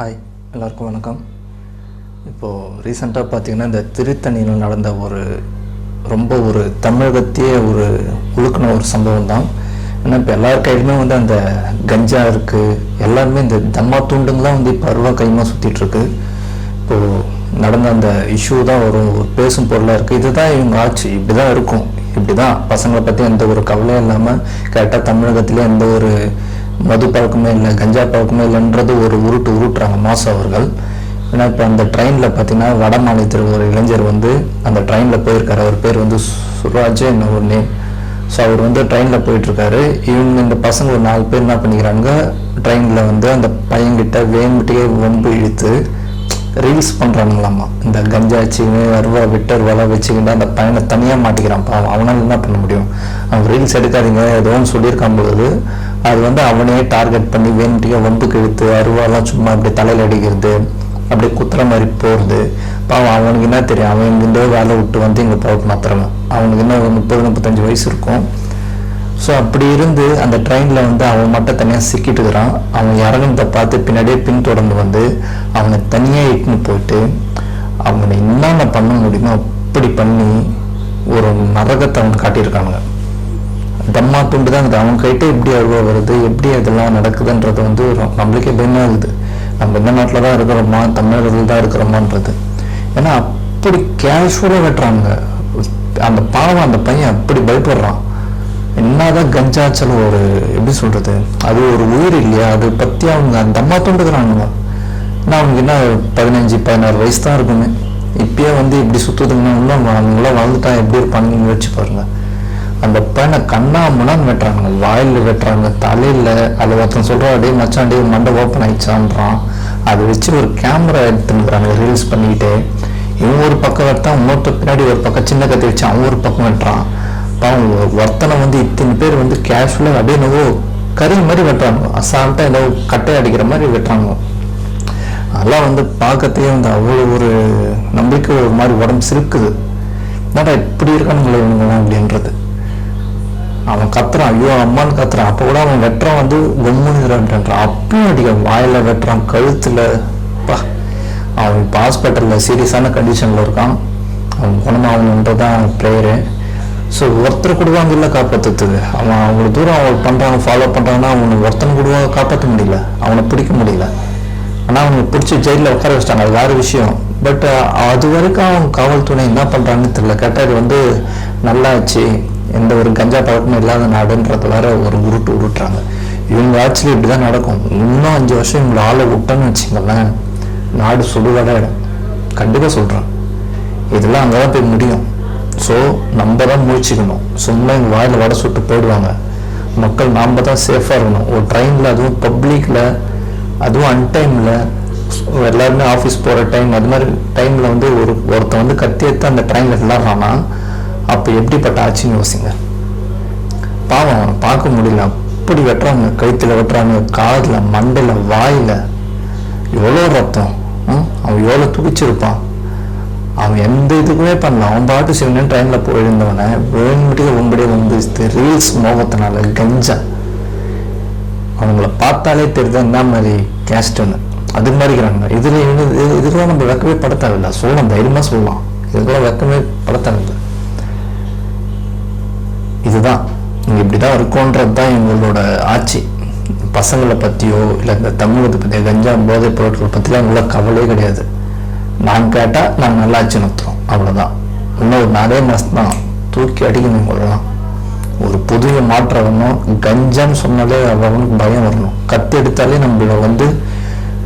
Hi எல்லாருக்கும் வணக்கம். இப்போது ரீசெண்டாக பார்த்தீங்கன்னா இந்த திருத்தணியில் நடந்த ஒரு ரொம்ப ஒரு தமிழகத்தையே ஒரு உழுக்கின ஒரு சம்பவம் தான் ஏன்னா இப்போ எல்லார் கையிலுமே வந்து அந்த கஞ்சா இருக்குது எல்லாருமே இந்த தம்மா துண்டுங்கெலாம் வந்து இப்போ அருவா கைமாக சுற்றிட்டுருக்கு இப்போது நடந்த அந்த இஷ்யூ தான் ஒரு ஒரு பேசும் பொருளாக இருக்குது இதுதான் இவங்க ஆட்சி. இப்படி தான் இருக்கும். இப்படி தான் பசங்களை பற்றி எந்த ஒரு கவலையும் இல்லாமல் கரெக்டாக தமிழகத்திலே எந்த ஒரு மது பழக்கமே இல்லை கஞ்சா பழக்கமே இல்லைன்றது ஒரு உருட்டு உருட்டுறாங்க மாசு அவர்கள். ஏன்னா இப்போ அந்த ட்ரெயினில் பார்த்தீங்கன்னா வட மாநிலத்தில் ஒரு இளைஞர் வந்து அந்த ட்ரெயினில் போயிருக்காரு. அவர் பேர் வந்து சுராஜ் என்ன ஒரு நேம் ஸோ அவர் வந்து ட்ரெயினில் போயிட்டுருக்காரு. இவங்க இந்த பசங்க ஒரு நாலு பேர் என்ன பண்ணிக்கிறாங்க? ட்ரெயினில் வந்து அந்த பையன்கிட்ட வேணுட்டே வம்பு இழுத்து ரீல்ஸ் பண்ணுறானுங்களாம்மா இந்த கஞ்சா வச்சுக்கின்னு விட்டர் வலை வச்சுக்கிட்டு அந்த பையனை தனியாக மாட்டிக்கிறான் பாவம். அவனால் என்ன பண்ண முடியும்? அவன் ரீல்ஸ் எடுக்காதீங்க எதுவும் சொல்லியிருக்கான் பொழுது. அது வந்து அவனே டார்கெட் பண்ணி வேண்டிய வம்புக்கு இழுத்து அருவாலாம் சும்மா அப்படி தலையில் அடிக்கிறது அப்படியே குத்துற மாதிரி போகிறது பாவம் அவனுக்கு என்ன தெரியும்? அவன் இங்கிருந்தோ வேலை விட்டு வந்து இங்கே போக மாத்திரவன் அவனுக்கு என்ன ஒரு முப்பது முப்பத்தஞ்சு வயசு இருக்கும். ஸோ அப்படி இருந்து அந்த ட்ரெயினில் வந்து அவன் மட்டும் தனியாக சிக்கிட்டு இருக்கிறான். அவன் இறங்குனதை பார்த்து பின்னாடியே பின்தொடர்ந்து வந்து அவனை தனியாக இட்டுன்னு போயிட்டு அவனை என்னென்ன பண்ண முடியுமோ அப்படி பண்ணி ஒரு நரகத்தை அவன் காட்டியிருக்கானுங்க. தம்மா துண்டு தான் அவன் கைட்டு எப்படி அருவா வருது எப்படி அதெல்லாம் நடக்குதுன்றது வந்து ஒரு- பயமாக இருக்குது நம்ம இந்த நாட்டில் தான் இருக்கிறோமா தமிழகத்தில் தான் இருக்கிறோமான்றது. ஏன்னா அப்படி கேஷுவலாக வெட்டுறாங்க அந்த பாவம் அந்த பையன் அப்படி பயப்படுறான். என்னதான் கஞ்சாச்சல் ஒரு எப்படி சொல்றது? அது ஒரு உயிர் இல்லையா? அதை பற்றி அவங்க அந்த அம்மா தோண்டுக்கிறானுங்க நான் அவனுக்கு என்ன பதினஞ்சு பதினாறு வயசு தான் இருக்குமே. இப்பயே வந்து இப்படி சுற்றுதுங்கன்னா இன்னும் அவங்களாம் வாழ்ந்துட்டா எப்படி இருப்பாங்கன்னு யோசிச்சு பாருங்க. அந்த பையனை கண்ணாமண்ணான்னு வெட்டுறாங்க வாயில் வெட்டுறாங்க. தலையில் அது ஒருத்தன் சொல்கிறா அப்படியே மச்சான் டே மண்டை ஓப்பன் ஆயிடுச்சான்றான். அதை வச்சு ஒரு கேமரா எடுத்துக்கிறாங்க ரீல்ஸ் பண்ணிக்கிட்டு. இவன் ஒரு பக்கம் வெட்டான் இன்னொருத்த பின்னாடி ஒரு பக்கம் சின்ன கத்தி வச்சு அவன் ஒரு பக்கம் வெட்டுறான். பாவம் ஒருத்தனை வந்து இத்தனை பேர் வந்து கேஷுவலாக அப்படியே என்னவோ கறி மாதிரி வெட்டுறாங்க. அசால்ட்டாக ஏதோ கட்டை அடிக்கிற மாதிரி வெட்டுறாங்க. அதெல்லாம் வந்து பார்க்கறதே வந்து அவ்வளோ ஒரு நம்பிக்கை ஒரு மாதிரி உடம்பு சிரிக்குது என்னடா இப்படி இருக்கானுங்களே இவனுங்களாம் அப்படின்றது. அவன் கத்துறான் ஐயோ அம்மான்னு கத்துறான். அப்போ கூட அவன் வெட்டுறான் வந்து கொம்முனுறான்றான் அப்பயும் அடிக்க வாயில் வெட்டுறான் கழுத்தில். பா அவன் இப்போ ஹாஸ்பிட்டலில் சீரியஸான கண்டிஷனில் இருக்கான். அவன் குணமாகணுன்றதான் ப்ரேயரு ஸோ ஒருத்தர் கூடவாங்க இல்லை காப்பாற்றுறதுக்கு அவன் அவ்வளோ தூரம் அவங்க பண்ணுறாங்க ஃபாலோ பண்ணுறாங்கன்னா அவனை ஒருத்தனை கூடவா காப்பாற்ற முடியல. அவனை பிடிக்க முடியல. ஆனால் அவனுக்கு பிடிச்சி ஜெயிலில் உட்கார வச்சிட்டாங்க அது வேறு விஷயம். பட் அது வரைக்கும் அவன் காவல்துறை என்ன பண்ணுறாங்கன்னு தெரியல. கேட்டால் இது வந்து நல்லாச்சு. எந்த ஒரு கஞ்சா பழக்கமும் இல்லாத நாடுன்றது வேற ஒரு உருட்டு உருட்டுறாங்க. இவங்க ஆக்சுவலி இப்படி தான் நடக்கும். இன்னும் அஞ்சு வருஷம் இவங்களை ஆளை விட்டோன்னு வச்சுங்களேன் நாடு சுடுகாடாயிடும் கண்டிப்பாக சொல்கிறேன் இதெல்லாம் அங்கே தான் போய் முடியும். ஸோ நம்ம தான் முழிச்சுக்கணும் சும்மா எங்கள் வாயில் வடை சுட்டு போயிடுவாங்க. மக்கள் நாம் தான் சேஃபாக இருக்கணும். ஒரு ட்ரெயினில் அதுவும் பப்ளிக்கில் அதுவும் அன்டைமில் எல்லாருமே ஆஃபீஸ் போகிற டைம் அது மாதிரி டைமில் வந்து ஒரு ஒருத்தன் வந்து கத்தி எடுத்து அந்த ட்ரெயினில் விளாட்றான்னா அப்போ எப்படிப்பட்ட ஆச்சுன்னு யோசிங்க. பாவம் அவனை பார்க்க முடியல. அப்படி வெட்டுறாங்க. கழுத்தில் வெட்டுறாங்க. காதில் மண்டையில் வாயில். எவ்வளோ ரத்தம்? அவன் எவ்வளோ துடிச்சிருப்பான்? அவன் எந்த இதுக்குமே பண்ணல அவன் பாட்டு சிவனே ட்ரெயினில் போயிருந்தவனே வேணுமிட்டு உங்களுடைய வந்து ரீல்ஸ் மோகத்தினால கஞ்சா. அவங்கள பார்த்தாலே தெரியுது என்ன மாதிரி கேஸ்ட்டுன்னு அது மாதிரி இருக்கிறாங்க. இதில் இது இதுக்கெல்லாம் நம்ம வெக்கமே பட தேவையில்ல சொல்லலாம் தைரியமாக சொல்லலாம். இதுக்கெல்லாம் வெக்கமே பட தேவையில்ல இதுதான். இங்கே இப்படி தான் இருக்கோன்றது தான் எங்களோட ஆட்சி. பசங்களை பற்றியோ இல்லை இந்த தமிழகத்தை பற்றியோ கஞ்சா போதைப் பொருட்கள் பற்றிலாம் எங்களுக்கு கவலையே கிடையாது. நான் கேட்டால் நாங்கள் நல்லா ஆட்சி நடத்துகிறோம் அவ்வளோதான் இன்னும் ஒரு நிறைய மாதம் தான். தூக்கி அடிக்கணும் இவங்களெல்லாம் ஒரு புதிய மாற்றம் வரணும். கஞ்சன்னு சொன்னாலே அவனுக்கு பயம் வரணும். கத்தி எடுத்தாலே நம்மள வந்து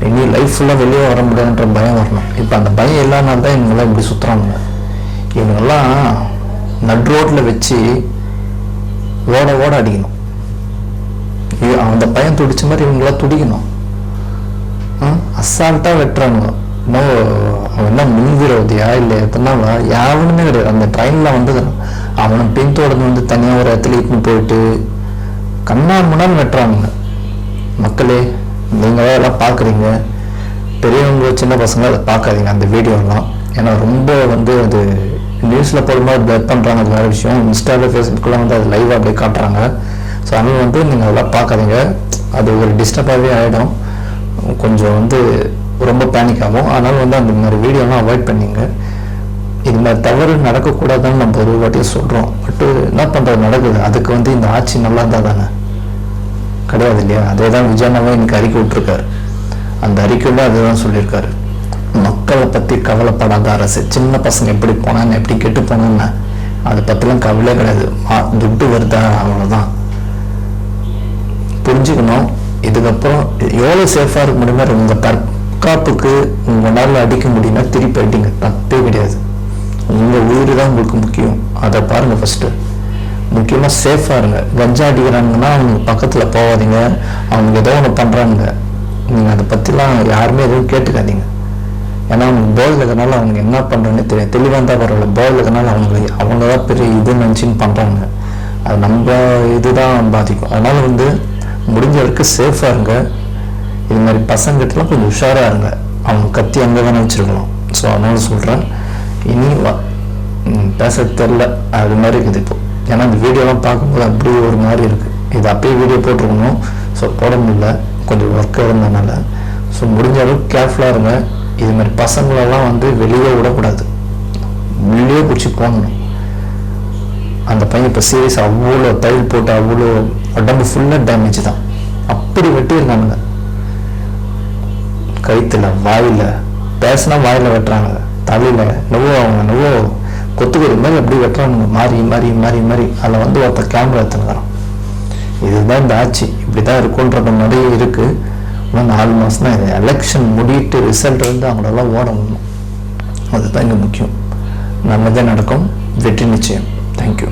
இனி லைஃப் ஃபுல்லாக வெளியே வர முடியாதுன்ற பயம் வரணும். இப்போ அந்த பயம் இல்லாதனால தான் இவங்கெல்லாம் இப்படி சுற்றுறாங்க இவங்கெல்லாம் நட் ரோட்டில் வச்சு ஓட ஓட அடிக்கணும். அந்த பையன் துடிச்ச மாதிரி இவங்களாம் துடிக்கணும். அசால்ட்டாக வெட்டுறாங்க நோ அவன் என்ன முன்விரோதியா இல்லை எத்தனாவா யாவனுமே கிடையாது. அந்த ட்ரெயினில் வந்து அவனை பின்தொடர்ந்து வந்து தனியாக ஒரு இடத்துல இட்டுன்னு போயிட்டு கண்ணா முன்னாடி வெட்டுறாங்க மக்களே நீங்கள் எல்லாம் பார்க்குறீங்க. பெரியவங்க சின்ன பசங்க அதை பார்க்காதீங்க. அந்த வீடியோலாம் ஏன்னா ரொம்ப வந்து அது நியூஸில் போடும்போது பெட் பண்ணுறாங்க அது வேறு விஷயம். இன்ஸ்டாவில் ஃபேஸ்புக்கில் வந்து அது லைவாக அப்படியே காட்டுறாங்க. ஸோ அதனால் வந்து நீங்கள் அதெல்லாம் பார்க்காதீங்க. அது ஒரு டிஸ்டர்பாகவே ஆகிடும் கொஞ்சம் வந்து ரொம்ப பேனிக் ஆகும். அதனால் வந்து அந்த மாதிரி வீடியோலாம் அவாய்ட் பண்ணிங்க. இது மாதிரி தவறு நடக்கக்கூடாதுன்னு நம்ம ஒரு வாட்டியும் சொல்கிறோம் பட்டு என்ன பண்ணுறது நடக்குது. அதுக்கு வந்து இந்த ஆட்சி நல்லா இருந்தால் தானே? கிடையாது இல்லையா? அதே தான் விஜயனாவே இன்னைக்கு அறிக்கை விட்டுருக்காரு. அந்த அறிக்கையில் அதுதான் சொல்லியிருக்காரு. மக்களை பற்றி கவலைப்படாத அரசு. சின்ன பசங்க எப்படி போனான்னு எப்படி கெட்டு போனான்னு அதை பற்றிலாம் கவலையே கிடையாது. துட்டு வருதா? அவ்வளோதான் புரிஞ்சுக்கணும். இதுக்கப்புறம் எவ்வளோ சேஃபாக இருக்க முடியுமோ உங்கள் தற்காப்புக்கு உங்களால் அடிக்க முடியும்னா திருப்பி அடிங்க. தப்பே கிடையாது. உங்கள் உயிர் தான் உங்களுக்கு முக்கியம். அதை பாருங்கள் ஃபஸ்ட்டு முக்கியமாக சேஃபாக இருங்க. கஞ்சா அடிக்கிறாங்கன்னா அவங்க பக்கத்தில் போகாதீங்க. அவங்க ஏதோ ஒன்று பண்ணுறாங்க நீங்கள் அதை பற்றிலாம் யாருமே எதுவும் கேட்டுக்காதீங்க. ஏன்னா அவங்க போதையில் இருக்கிறனால அவங்க என்ன பண்ணுறேன்னு தெரியும் தெளிவாக இருந்தால் பரவாயில்ல. போதையில் இருக்கிறனால அவங்க அவங்க தான் பெரிய இது நினச்சின்னு பண்ணுறாங்க அது நம்ம இதுதான் பாதிக்கும். அதனால் வந்து முடிஞ்ச வரைக்கும் சேஃபாக இருங்க. இது மாதிரி பசங்கிட்டலாம் கொஞ்சம் உஷாராக இருங்க. அவங்க கத்தி அங்கே தானே வச்சிருக்கணும் ஸோ அதனால சொல்கிறேன் இனி பேச தெரில அது மாதிரி இருக்குது இப்போ. ஏன்னா இந்த வீடியோலாம் பார்க்கும்போது அப்படியே ஒரு மாதிரி இருக்குது இது அப்பயே வீடியோ போட்டிருக்கணும். ஸோ போட முடியல. கொஞ்சம் ஒர்க் இருந்ததுனால. ஸோ முடிஞ்ச அளவுக்கு கேர்ஃபுல்லாக இருங்க. இது மாதிரி பசங்களெல்லாம் வந்து வெளியே விடக்கூடாது. உள்ளே பிடிச்சி போகணும் அந்த பையன் இப்போ சீரியஸ் அவ்வளோ தையல் போட்டு அவ்வளோ உடம்பு ஃபுல்லாக டேமேஜ் தான். அப்படி வெட்டியிருந்தானுங்க. கழுத்தில் வாயில் பேசினா வாயில் வெட்டுறாங்க. தலையில் நுவோ அவங்க நுவோ கொத்துக்கறி மாதிரி எப்படி வெட்டுறாங்க மாறி மாறி மாறி மாறி. அதில் வந்து ஒருத்தர் கேமரா எடுத்துனுக்கிறான். இதுதான் இந்த ஆட்சி. இப்படி தான் இருக்குன்றது மாதிரி இருக்குது இன்னும் நாலு மாதம் தான் இது எலெக்ஷன் முடிட்டு ரிசல்ட் வந்து அவங்களெல்லாம் ஓட விடணும் அதுதான் இங்கே முக்கியம். நல்லதே நடக்கும். வெற்றி நிச்சயம். தேங்க்யூ